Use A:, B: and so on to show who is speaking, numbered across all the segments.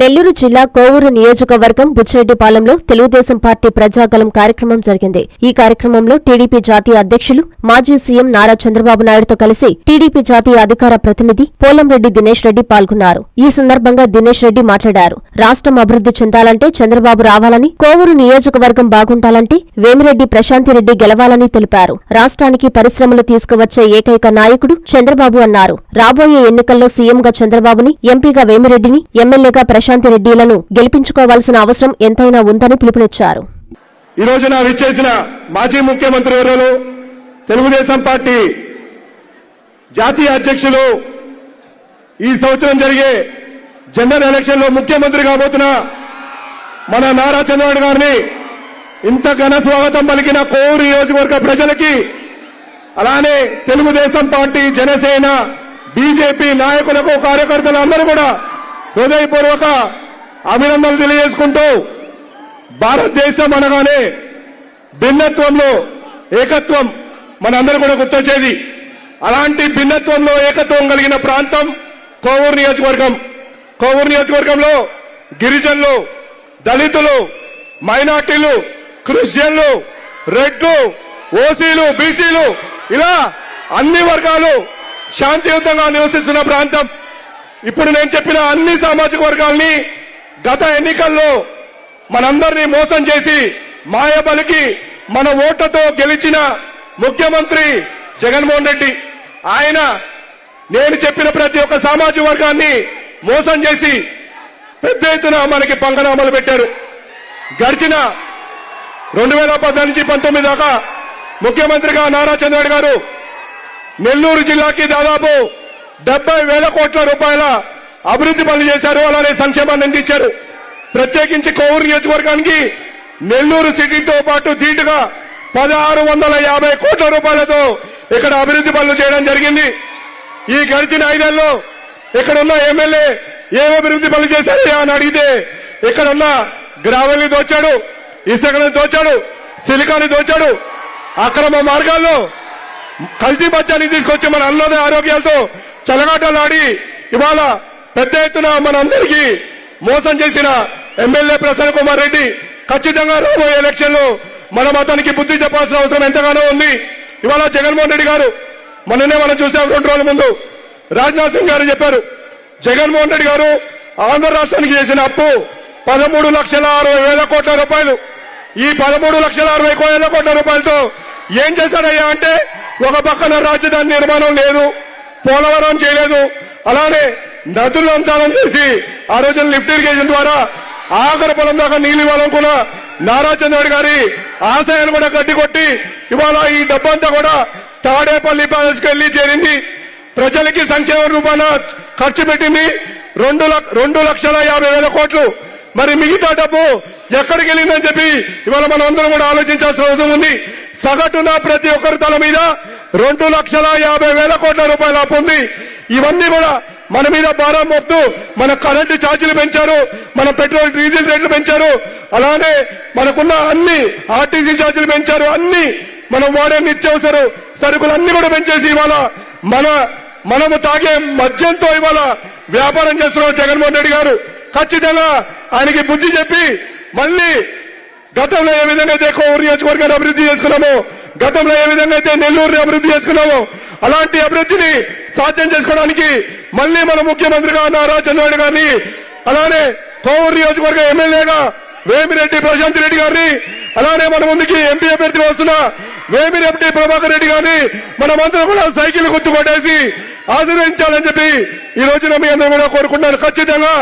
A: నెల్లూరు జిల్లా కోవూరు నియోజకవర్గం బుచ్చిరెడ్డిపాలెంలో తెలుగుదేశం పార్టీ ప్రజాగలం కార్యక్రమం జరిగింది. ఈ కార్యక్రమంలో టీడీపీ జాతీయ అధ్యక్షులు మాజీ సీఎం నారా చంద్రబాబు నాయుడుతో కలిసి టీడీపీ జాతీయ అధికార ప్రతినిధి పోలంరెడ్డి దినేష్ రెడ్డి పాల్గొన్నారు. ఈ సందర్భంగా దినేష్ రెడ్డి మాట్లాడారు. రాష్ట్రం అభివృద్ధి చెందాలంటే చంద్రబాబు రావాలని కోవూరు నియోజకవర్గం బాగుంటాలంటే వేమిరెడ్డి ప్రశాంతిరెడ్డి గెలవాలని తెలిపారు. రాష్ట్రానికి పరిశ్రమలు తీసుకువచ్చే ఏకైక నాయకుడు చంద్రబాబు అన్నారు. రాబోయే ఎన్నికల్లో సీఎంగా చంద్రబాబుని ఎంపీగా వేమిరెడ్డిని ఎమ్మెల్యేగా ప్రశాంతిరెడ్డిలను గెలిపించుకోవాల్సిన అవసరం ఎంతైనా ఉందని పిలుపునిచ్చారు.
B: ఈ రోజున విచ్చేసిన మాజీ ముఖ్యమంత్రి వర్యులు తెలుగుదేశం పార్టీ జాతీయ అధ్యక్షులు ఈ సంవత్సరం జరిగే జనరల్ ఎలక్షన్లో ముఖ్యమంత్రి కాబోతున్న మన నారా చంద్రబాబు గారిని ఇంత ఘన స్వాగతం పలికిన కోరు నియోజకవర్గ ప్రజలకి అలానే తెలుగుదేశం పార్టీ జనసేన బీజేపీ నాయకులకు కార్యకర్తలు అందరూ కూడా హృదయపూర్వక అభినందనలు తెలియజేసుకుంటూ భారతదేశం అనగానే భిన్నత్వంలో ఏకత్వం మనందరూ కూడా గుర్తొచ్చేది. అలాంటి భిన్నత్వంలో ఏకత్వం కలిగిన ప్రాంతం కోవూరు నియోజకవర్గం. కోవూరు నియోజకవర్గంలో గిరిజనులు దళితులు మైనార్టీలు క్రిస్టియన్లు రెడ్లు ఓసీలు బీసీలు ఇలా అన్ని వర్గాలు శాంతియుతంగా నివసిస్తున్న ప్రాంతం. ఇప్పుడు నేను చెప్పిన అన్ని సామాజిక వర్గాల్ని గత ఎన్నికల్లో మనందరినీ మోసం చేసి మాయబలికి మన ఓట్లతో గెలిచిన ముఖ్యమంత్రి జగన్మోహన్ రెడ్డి. ఆయన నేను చెప్పిన ప్రతి ఒక్క సామాజిక వర్గాన్ని మోసం చేసి పెద్ద ఎత్తున మనకి పంగనామాలు పెట్టారు. గడిచిన రెండు వేల పద్నాలుగు నుంచి పంతొమ్మిది దాకా ముఖ్యమంత్రిగా నారా చంద్రబాబు గారు నెల్లూరు జిల్లాకి దాదాపు డెబ్బై వేల కోట్ల రూపాయల అభివృద్ధి పనులు చేశారు అలానే సంక్షేమాన్ని అందించారు. ప్రత్యేకించి కోవూరు నియోజకవర్గానికి నెల్లూరు సిటీతో పాటు ధీటుగా పదహారు వందల యాభై కోట్ల రూపాయలతో ఇక్కడ అభివృద్ధి పనులు చేయడం జరిగింది. ఈ గడిచిన ఐదేళ్ళలో ఇక్కడున్న ఎమ్మెల్యే ఏ అభివృద్ధి పనులు చేశారు అని అడిగితే ఇక్కడున్న గ్రావెల్ని దోచాడు ఇసుకని దోచాడు సిలికాని దోచాడు. అక్రమ మార్గాల్లో కల్తీ బచ్చాన్ని తీసుకొచ్చి మన అన్నద ఆరోగ్యాలతో చలగాటలాడి ఇవాళ పెద్ద ఎత్తున మనందరికీ మోసం చేసిన ఎమ్మెల్యే ప్రసన్న కుమార్ రెడ్డి ఖచ్చితంగా రాబోయే ఎలక్షన్లో మనం అతనికి బుద్ధి చెప్పాల్సిన అవసరం ఎంతగానో ఉంది. ఇవాళ జగన్మోహన్ రెడ్డి గారు మొన్ననే మనం చూసాం రెండు రోజుల ముందు. రాజ్నాథ్ సింగ్ గారు చెప్పారు జగన్మోహన్ రెడ్డి గారు ఆంధ్ర రాష్ట్రానికి చేసిన అప్పు పదమూడు లక్షల అరవై వేల కోట్ల రూపాయలు. ఈ పదమూడు లక్షల అరవై వేల కోట్ల రూపాయలతో ఏం చేశారయ్యా అంటే ఒక పక్కన రాజధాని నిర్మాణం లేదు. పోలవరం చేయలేదు. అలానే నదులు అంశాలను చేసి ఆ రోజున లిఫ్ట్ ఇరిగేషన్ ద్వారా ఆఖరి పొలం దాకా నీళ్ళు ఇవ్వాలనుకున్న నారా చంద్రబాబు గారి ఆశయాన్ని కూడా గడ్డి కొట్టి ఇవాళ ఈ డబ్బంతా కూడా తాడేపల్లి ప్యాలెస్కి వెళ్ళి చేరింది. ప్రజలకి సంక్షేమ రూపాన ఖర్చు పెట్టింది. రెండు రెండు లక్షల యాభై వేల కోట్లు. మరి మిగతా డబ్బు ఎక్కడికి వెళ్ళిందని చెప్పి ఇవాళ మనం అందరం కూడా ఆలోచించాల్సిన అవసరం ఉంది. సగటున ప్రతి ఒక్కరి తల మీద రెండు లక్షల యాభై వేల కోట్ల రూపాయల అప్పు ఉంది. ఇవన్నీ కూడా మన మీద భారం మోపుతూ మన కరెంటు ఛార్జీలు పెంచారు మన పెట్రోల్ డీజిల్ రేట్లు పెంచారు. అలానే మనకున్న అన్ని ఆర్టీసీ ఛార్జీలు పెంచారు అన్ని మనం వాడే నిత్యావసర సరుకులు అన్ని కూడా పెంచేసి ఇవాళ మన మనము తాగే మద్యంతో ఇవాళ వ్యాపారం చేస్తున్నారు జగన్మోహన్ రెడ్డి గారు. ఖచ్చితంగా ఆయనకి బుద్ధి చెప్పి మళ్ళీ గతంలో ఏ విధంగా అయితే కోవూరు నియోజకవర్గాన్ని అభివృద్ధి చేసుకున్నామో గతంలో ఏ విధంగా అయితే నెల్లూరుని అభివృద్ధి చేసుకున్నామో అలాంటి అభివృద్ధిని సాధ్యం చేసుకోవడానికి మళ్ళీ మన ముఖ్యమంత్రిగా నారా చంద్రబాబు గారిని అలానే కోవూరు నియోజకవర్గ ఎమ్మెల్యేగా వేమిరెడ్డి ప్రశాంత్ రెడ్డి గారిని అలానే మన ముందుకి ఎంపీ అభ్యర్థిగా వస్తున్న వేమిరెడ్డి ప్రభాకర్ రెడ్డి గారిని మనమందరం కూడా సైకిల్ గుర్తు కొట్టేసి ఆశీర్వదించాలని చెప్పి ఈ రోజున మీ అందరూ కూడా కోరుకుంటున్నాను ఖచ్చితంగా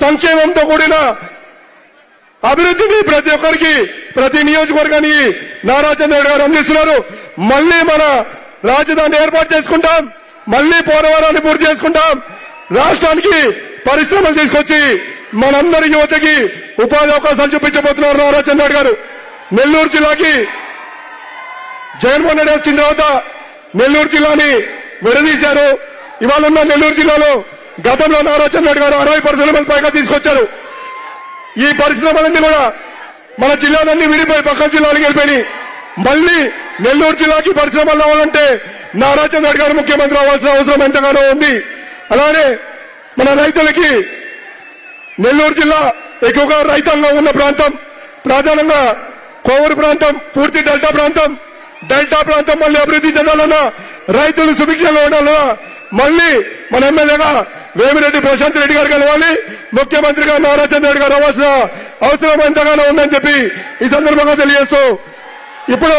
B: సంక్షేమంతో కూడిన అభివృద్ధిని ప్రతి ఒక్కరికి ప్రతి నియోజకవర్గానికి నారా చంద్రబాబు గారు అందిస్తున్నారు. మళ్ళీ మన రాజధాని ఏర్పాటు చేసుకుంటాం. మళ్ళీ పోలవరాన్ని పూర్తి చేసుకుంటాం. రాష్ట్రానికి పరిశ్రమలు తీసుకొచ్చి మనందరి యువతకి ఉపాధి అవకాశాలు చూపించబోతున్నారు నారా చంద్రబాబు గారు. నెల్లూరు జిల్లాకి జగన్మోహన్ రెడ్డి వచ్చిన తర్వాత నెల్లూరు జిల్లాని విడదీశారు. ఇవాళ ఉన్న నెల్లూరు జిల్లాలో గతంలో నారా చంద్రబాబు గారు అరవై పర్సెంట్ పైగా తీసుకొచ్చారు. ఈ పరిశ్రమలన్నీ కూడా మన జిల్లాలన్నీ విడిపోయి పక్క జిల్లాలకు వెళ్ళిపోయి మళ్ళీ నెల్లూరు జిల్లాకి పరిశ్రమలు రావాలంటే నారా చంద్రబాబు గారు ముఖ్యమంత్రి అవ్వాల్సిన అవసరం ఎంతగానో ఉంది. అలానే మన రైతులకి నెల్లూరు జిల్లా ఎక్కువగా రైతాంగం ఉన్న ప్రాంతం ప్రధానంగా కోవూరు ప్రాంతం పూర్తి డెల్టా ప్రాంతం. డెల్టా ప్రాంతం మళ్ళీ అభివృద్ధి చెందాలన్నా రైతులు సుభిక్షంగా ఉండాలన్నా మళ్ళీ మన ఎమ్మెల్యేగా వేమిరెడ్డి ప్రశాంత్ రెడ్డి గారు కలవాలి ముఖ్యమంత్రిగా నారా చంద్రరెడ్డి గారు అవ్వాల్సిన అవసరం ఎంతగానో ఉందని చెప్పి ఈ సందర్భంగా తెలియజేస్తూ ఇప్పుడు